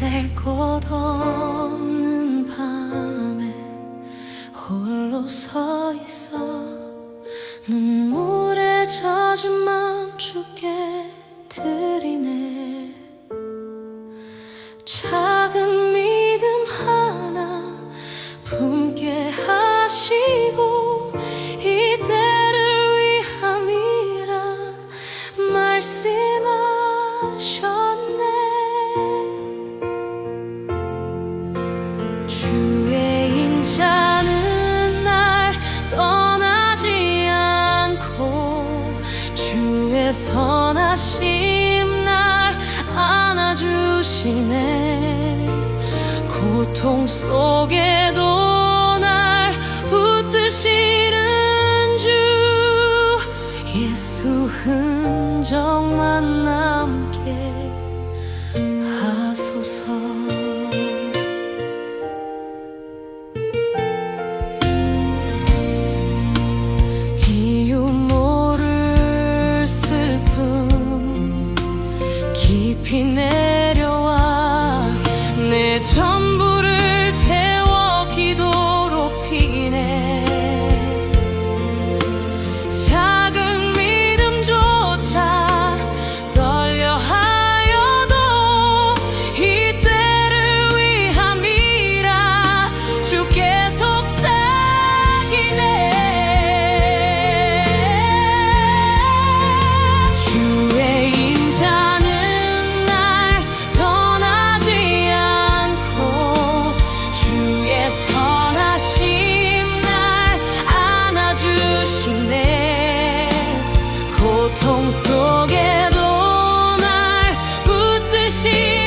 별곳 없는 밤에 홀로 서 있어. 눈물에 젖은 맘 죽게 들이네. 작은 믿음 하나 품게 하시고 이때를 위함이라 말씀하셔. 선하심 날 안아주시네. 고통 속에도 깊이 내려와 내 전부를 태워 기도로 피네. 心。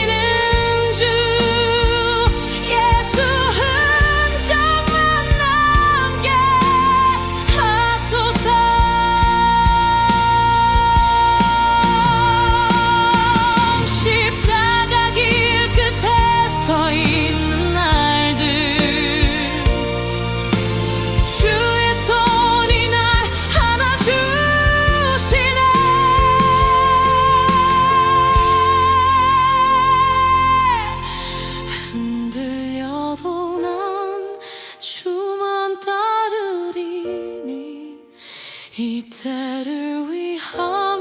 He tattered we hung.